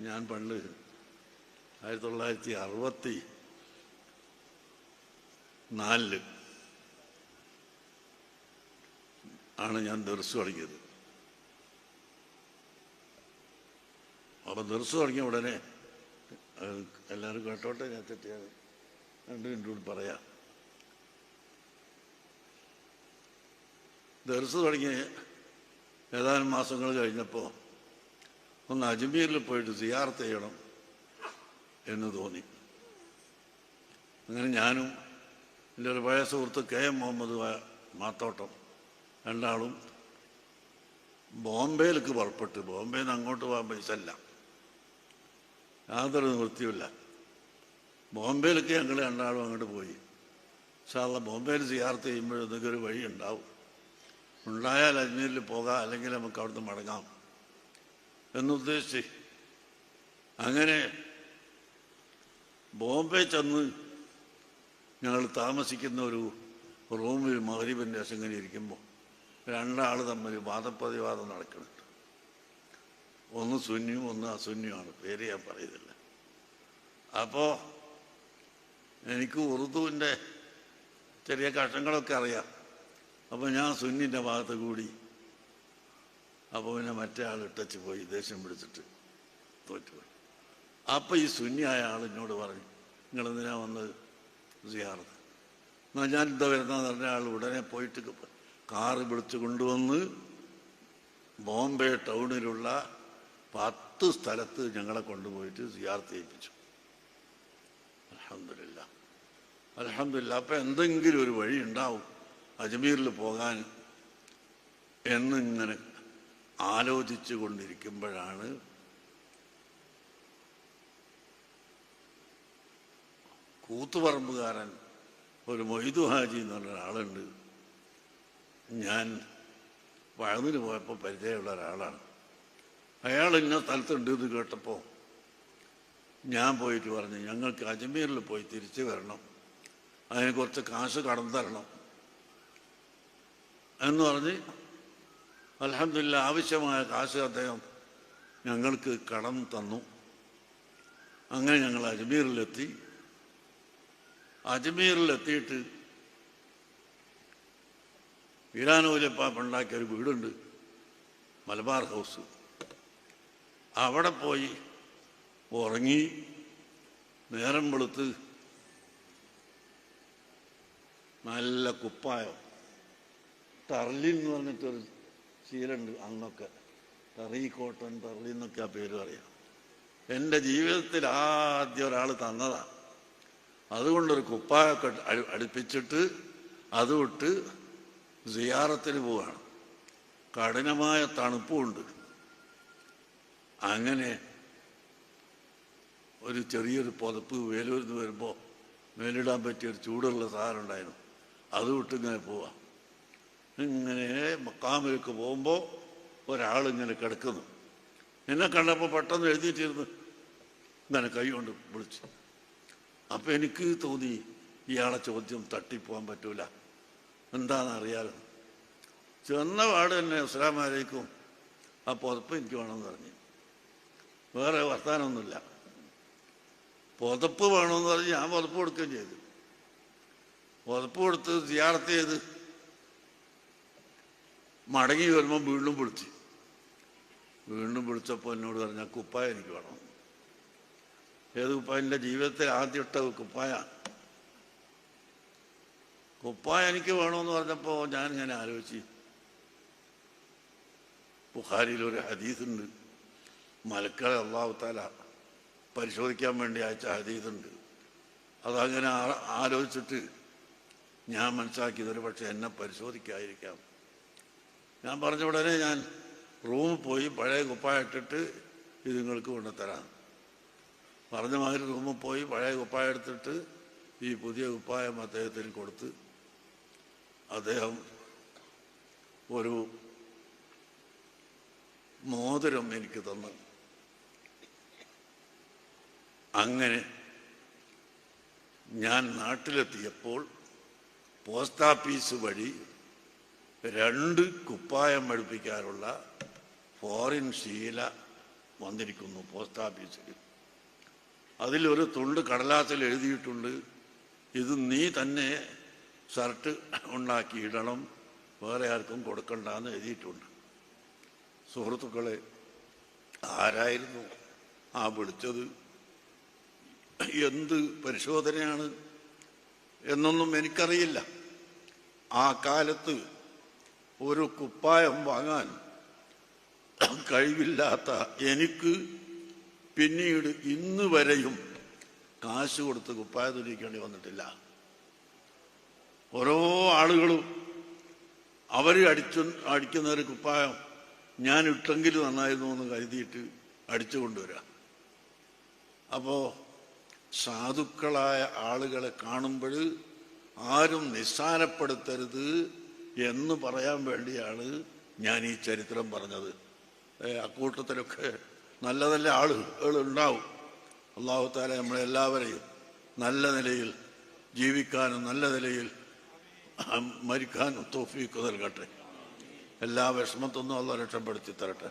ഞാൻ പണ്ട് ആയിരത്തി തൊള്ളായിരത്തി അറുപത്തി നാലിൽ ആണ് ഞാൻ ദർസ് തുടങ്ങിയത് അപ്പം ദർസ് തുടങ്ങിയ ഉടനെ എല്ലാവരും കേട്ടോട്ടെ ഞാൻ തെറ്റിയത് രണ്ട് മിനിറ്റ് കൂടി പറയാം. ദർസ് തുടങ്ങിയ ഏതാനും മാസങ്ങൾ കഴിഞ്ഞപ്പോൾ ഒന്ന് അജ്മീരിൽ പോയിട്ട് സിയാർത്ത് ചെയ്യണം എന്ന് തോന്നി. അങ്ങനെ ഞാനും എന്റെ ഒരു പഴയ സുഹൃത്ത് കെ എം മുഹമ്മദ് മാത്തോട്ടം രണ്ടാളും ബോംബെയിലേക്ക് പുറപ്പെട്ട് ബോംബെയിൽ നിന്ന് അങ്ങോട്ട് പോകാൻ പൈസ അല്ല യാതൊരു നിവൃത്തിയുമില്ല. ബോംബെയിലേക്ക് ഞങ്ങൾ രണ്ടാളും അങ്ങോട്ട് പോയി. സാധാരണ ബോംബെയിൽ സിയാർത്ത് ചെയ്യുമ്പോൾ എന്തെങ്കിലും ഒരു വഴി ഉണ്ടാവും. ഉണ്ടായാൽ അജ്മീരിൽ പോകാം അല്ലെങ്കിൽ നമുക്ക് അവിടുന്ന് മടങ്ങാം. എന്നുദ്ദേശിച്ച് അങ്ങനെ ബോംബെ ചെന്ന് ഞങ്ങൾ താമസിക്കുന്ന ഒരു റൂമിൽ മഹരീബിന്റെ അസങ്ങനെ ഇരിക്കുമ്പോൾ രണ്ടാൾ തമ്മിൽ വാദപ്രതിവാദം നടക്കുന്നുണ്ട്. ഒന്ന് സുന്നിയും ഒന്ന് അസുന്നിയുമാണ്. പേര് ഞാൻ പറയുന്നില്ല അപ്പോൾ എനിക്ക് ഉറുദുവിന്റെ ചെറിയ കഷ്ടങ്ങളൊക്കെ അറിയാം. അപ്പോൾ ഞാൻ സുന്നിന്റെ ഭാഗത്ത് കൂടി അപ്പോൾ പിന്നെ മറ്റേ ആൾ ഇട്ടച്ച് പോയി ദേഷ്യം പിടിച്ചിട്ട് തോറ്റുപോയി അപ്പോൾ ഈ സുന്നിയായ ആൾ എന്നോട് പറഞ്ഞു നിങ്ങൾ എന്തിനാ വന്നത് സിയാറത്ത്? എന്നാൽ ഞാൻ എന്താ വരുന്നതെന്ന് പറഞ്ഞ ആൾ ഉടനെ പോയിട്ട് കാറ് വിളിച്ച് കൊണ്ടുവന്ന് ബോംബെ ടൗണിലുള്ള പത്ത് സ്ഥലത്ത് ഞങ്ങളെ കൊണ്ടുപോയിട്ട് സിയാർത്ത് ചെയ്യിപ്പിച്ചു അലഹമില്ല അലഹമില്ല അപ്പം എന്തെങ്കിലും ഒരു വഴി ഉണ്ടാവും അജ്മീറിൽ പോകാൻ എന്നിങ്ങനെ ആലോചിച്ചു കൊണ്ടിരിക്കുമ്പോഴാണ് കൂത്തുപറമ്പുകാരൻ ഒരു മൊയ്തു ഹാജി എന്ന് പറഞ്ഞ ഒരാളുണ്ട് ഞാൻ വഴന്നിന് പോയപ്പോൾ പരിചയമുള്ള ഒരാളാണ്. അയാൾ ഇന്ന സ്ഥലത്തുണ്ട് എന്ന് കേട്ടപ്പോൾ ഞാൻ പോയിട്ട് പറഞ്ഞു ഞങ്ങൾക്ക് അജ്മീറിൽ പോയി തിരിച്ചു വരണം. അതിന് കുറച്ച് കാശ് കടം തരണം. എന്ന് പറഞ്ഞ് അലഹമില്ല ആവശ്യമായ കാശ് അദ്ദേഹം ഞങ്ങൾക്ക് കടം തന്നു. അങ്ങനെ ഞങ്ങൾ അജ്മീറിലെത്തി. അജ്മീറിലെത്തിയിട്ട് ഈരാനൂലപ്പാപ്പ ഉണ്ടാക്കിയ ഒരു വീടുണ്ട് മലബാർ ഹൗസ്. അവിടെ പോയി ഉറങ്ങി നേരം വെളുത്ത് നല്ല കുപ്പായം ടർലിൻ എന്ന് പറഞ്ഞിട്ടൊരു ശീലുണ്ട് അന്നൊക്കെ തറി കോട്ടൻ തറി എന്നൊക്കെ ആ പേര് പറയാം. എന്റെ ജീവിതത്തിൽ ആദ്യം ഒരാൾ തന്നതാണ് അതുകൊണ്ടൊരു കുപ്പായൊക്കെ അടു- അടുപ്പിച്ചിട്ട് അത് വിട്ട് സിയാറത്തിന് പോവാണ്. കഠിനമായ തണുപ്പുമുണ്ട് അങ്ങനെ ഒരു ചെറിയൊരു പുതപ്പ് വേലൂരിൽ നിന്ന് വരുമ്പോൾ മേലിടാൻ പറ്റിയ ഒരു ചൂടുള്ള സാധനം ഉണ്ടായിരുന്നു. അത് വിട്ടിങ്ങനെ പോവാം. ഇങ്ങനെ മക്കാമിലേക്ക് പോകുമ്പോൾ ഒരാളിങ്ങനെ കിടക്കുന്നു. എന്നെ കണ്ടപ്പോൾ പെട്ടെന്ന് എഴുതിയിട്ടിരുന്നു ഇങ്ങനെ കൈ കൊണ്ട് വിളിച്ചു. അപ്പം എനിക്ക് തോന്നി ഇയാളെ ചോദ്യം തട്ടിപ്പോകാൻ പറ്റൂല. എന്താണെന്ന് അറിയാലോ ചെന്ന പാട് തന്നെ അസ്ലാമലേക്കും ആ പുതപ്പ് എനിക്ക് വേണമെന്ന് പറഞ്ഞു. വേറെ വർത്താനമൊന്നുമില്ല പുതപ്പ് വേണമെന്ന് പറഞ്ഞ് ഞാൻ പുതപ്പ് കൊടുക്കുകയും ചെയ്തു. പുതപ്പ് കൊടുത്ത് സിയാർത്ത് ചെയ്ത് മടങ്ങി വരുമ്പോൾ വീണ്ടും വിളിച്ചു. വീണ്ടും വിളിച്ചപ്പോൾ എന്നോട് പറഞ്ഞ കുപ്പായ എനിക്ക് വേണം. ഏത് കുപ്പായ? എന്റെ ജീവിതത്തിൽ ആദ്യം ഇട്ട കുപ്പായ. കുപ്പായ എനിക്ക് വേണമെന്ന് പറഞ്ഞപ്പോൾ ഞാൻ ഇങ്ങനെ ആലോചിച്ച്. ബുഖാരിയിൽ ഒരു ഹദീസുണ്ട്. മലക്കളെ അള്ളാഹു പരിശോധിക്കാൻ വേണ്ടി അയച്ച ഹദീസുണ്ട്. അതങ്ങനെ ആലോചിച്ചിട്ട് ഞാൻ മനസ്സിലാക്കിയത് ഒരു പക്ഷേ എന്നെ പരിശോധിക്കാതിരിക്കാം. ഞാൻ പറഞ്ഞ ഉടനെ ഞാൻ റൂമിൽ പോയി പഴയ കുപ്പായ ഇട്ടിട്ട് ഇത് നിങ്ങൾക്ക് കൊണ്ടുതരാം പറഞ്ഞ മാതിരി റൂമിൽ പോയി പഴയ കുപ്പായ എടുത്തിട്ട് ഈ പുതിയ കുപ്പായം അദ്ദേഹത്തിന് കൊടുത്ത് അദ്ദേഹം ഒരു മോതിരം എനിക്ക് തന്നു. അങ്ങനെ ഞാൻ നാട്ടിലെത്തിയപ്പോൾ പോസ്റ്റ് ഓഫീസ് വഴി രണ്ട് കുപ്പായം അടുപ്പിക്കാനുള്ള ഫോറിൻ ശീല വന്നിരിക്കുന്നു പോസ്റ്റ് ഓഫീസിൽ അതിലൊരു തുണ്ട് കടലാസിൽ എഴുതിയിട്ടുണ്ട് ഇത് നീ തന്നെ ഷർട്ട് ഉണ്ടാക്കി ഇടണം വേറെ ആർക്കും കൊടുക്കണ്ട എന്ന് എഴുതിയിട്ടുണ്ട്. സുഹൃത്തുക്കളെ ആരായിരുന്നു ആ വിളിച്ചത്? എന്ത് പരിശോധനയാണ് എന്നൊന്നും എനിക്കറിയില്ല. ആ കാലത്ത് ഒരു കുപ്പായം വാങ്ങാൻ കഴിവില്ലാത്ത എനിക്ക് പിന്നീട് ഇന്ന് വരെയും കാശ് കൊടുത്ത് കുപ്പായ തുന്നിക്കേണ്ടി വന്നിട്ടില്ല. ഓരോ ആളുകളും അവർ അടിച്ചു അടിക്കുന്ന ഒരു കുപ്പായം ഞാൻ ഇട്ടെങ്കിൽ നന്നായിരുന്നു എന്ന് കരുതിയിട്ട് അടിച്ചു കൊണ്ടുവരാം. അപ്പോൾ സാധുക്കളായ ആളുകളെ കാണുമ്പോൾ ആരും നിസ്സാരപ്പെടുത്തരുത്. എന്ന് പറയാൻ വേണ്ടിയാണ് ഞാൻ ഈ ചരിത്രം പറഞ്ഞത്. അക്കൂട്ടത്തിലൊക്കെ നല്ല നല്ല ആളുകൾ ഉണ്ടാവും. അള്ളാഹുത്താല നമ്മളെല്ലാവരെയും നല്ല നിലയിൽ ജീവിക്കാനും നല്ല നിലയിൽ മരിക്കാനും തോഫീക്ക് നൽകട്ടെ. എല്ലാ വിഷമത്തൊന്നും അള്ള രക്ഷപ്പെടുത്തി തരട്ടെ.